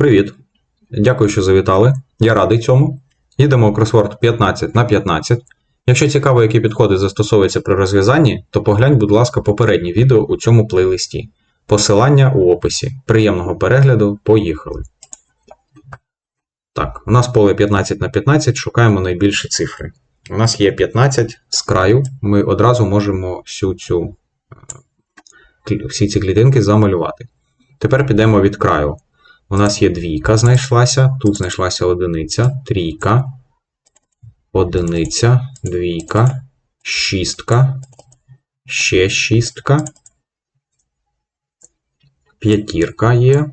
Привіт! Дякую, що завітали. Я радий цьому. Їдемо у кросворд 15 на 15. Якщо цікаво, які підходи застосовуються при розв'язанні, то поглянь, будь ласка, попереднє відео у цьому плейлисті. Посилання у описі. Приємного перегляду, поїхали. Так, у нас поле 15 на 15, шукаємо найбільші цифри. У нас є 15 з краю. Ми одразу можемо всю цю, е, всі ці клітинки замалювати. Тепер підемо від краю. У нас є двійка знайшлася, тут знайшлася одиниця, трійка, одиниця, двійка, шістка, ще шістка, п'ятірка є,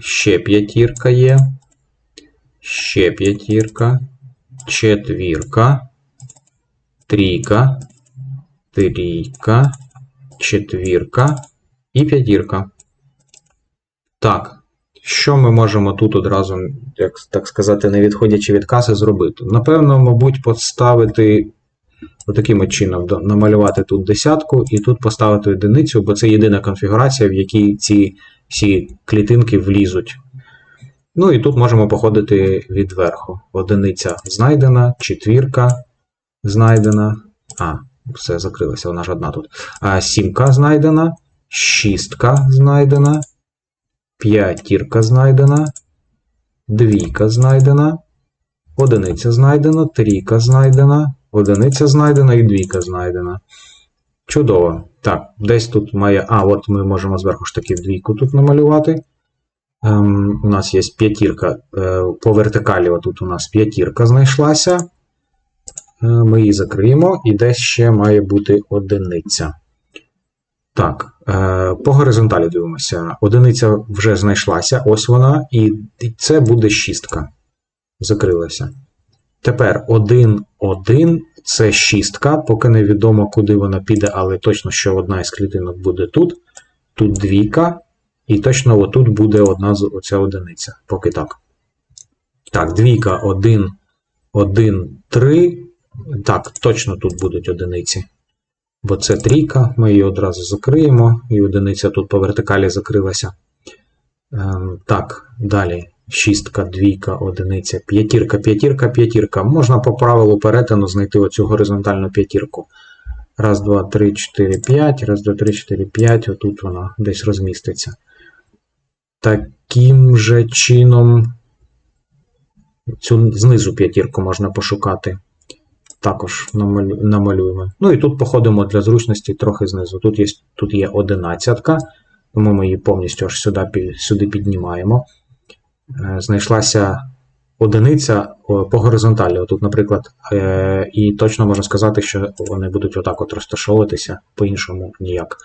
ще п'ятірка є, ще п'ятірка, четвірка, трійка, трійка, четвірка і п'ятірка. Так, що ми можемо тут одразу, як так сказати, не відходячи від каси, зробити? Напевно, мабуть, поставити отаким от чином, намалювати тут десятку і тут поставити одиницю, бо це єдина конфігурація, в якій ці всі клітинки влізуть. Ну і тут можемо походити від верху. Одиниця знайдена, четвірка знайдена. А, все закрилося, вона ж одна тут. А, сімка знайдена, шістка знайдена. П'ятірка знайдена, двійка знайдена, одиниця знайдена, трійка знайдена, одиниця знайдена і двійка знайдена. Чудово. Так, десь тут має. А, от ми можемо зверху ж таки двійку тут намалювати. Ем, у нас є п'ятірка. Е, по вертикалі, отут у нас п'ятірка знайшлася. Е, ми її закриємо, і десь ще має бути одиниця. Так, по горизонталі дивимося. Одиниця вже знайшлася, ось вона, і це буде шістка. Закрилася. Тепер 1, 1 це шістка, поки невідомо, куди вона піде, але точно, що одна із клітинок буде тут. Тут двійка, і точно отут буде одна з- оця одиниця. Поки так. Так, двійка, 1, 1, 3. Так, точно тут будуть одиниці. Бо це трійка, ми її одразу закриємо, і одиниця тут по вертикалі закрилася. Ем, так, далі. Шістка, двійка, одиниця, п'ятірка, п'ятірка, п'ятірка. Можна по правилу перетину знайти оцю горизонтальну п'ятірку. Раз, два, три, чотири, п'ять. Раз, два, три, чотири, п'ять. Отут вона десь розміститься. Таким же чином цю знизу п'ятірку можна пошукати також намалюємо. Ну і тут походимо для зручності трохи знизу. Тут є, тут є одинадцятка, тому ми її повністю аж сюди, сюди піднімаємо. Е, Знайшлася одиниця по горизонталі. Отут, наприклад, е, і точно можна сказати, що вони будуть отак от розташовуватися, по-іншому ніяк.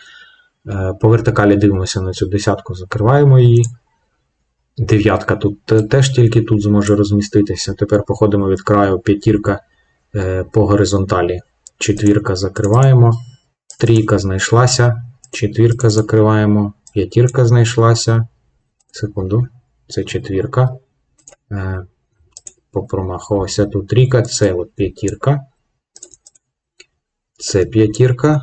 Е, По вертикалі дивимося на цю десятку, закриваємо її. Дев'ятка тут теж тільки тут зможе розміститися. Тепер походимо від краю п'ятірка по горизонталі. Четвірка закриваємо. Трійка знайшлася. Четвірка закриваємо. П'ятірка знайшлася. Секунду. Це четвірка. Е, Попромахувався тут трійка. Це от п'ятірка. Це п'ятірка.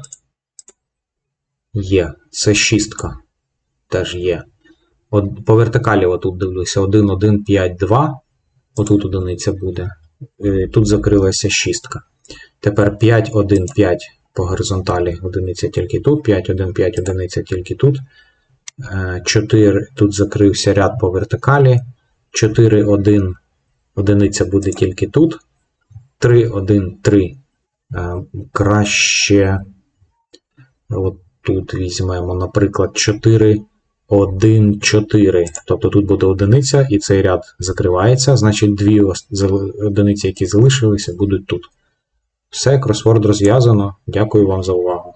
Є. Це шістка. Теж є. От, по вертикалі отут дивлюся. 1, 1, 5, 2. Отут одиниця буде. Е, Тут закрилася шістка. Тепер 5, 1, 5 по горизонталі. Одиниця тільки тут. 5, 1, 5, одиниця тільки тут. 4, тут закрився ряд по вертикалі. 4, 1, одиниця буде тільки тут. 3, 1, 3. Е, Краще. От тут візьмемо, наприклад, 4, 1, 4. Тобто тут буде одиниця, і цей ряд закривається. Значить, дві одиниці, які залишилися, будуть тут. Все, кросворд розв'язано. Дякую вам за увагу.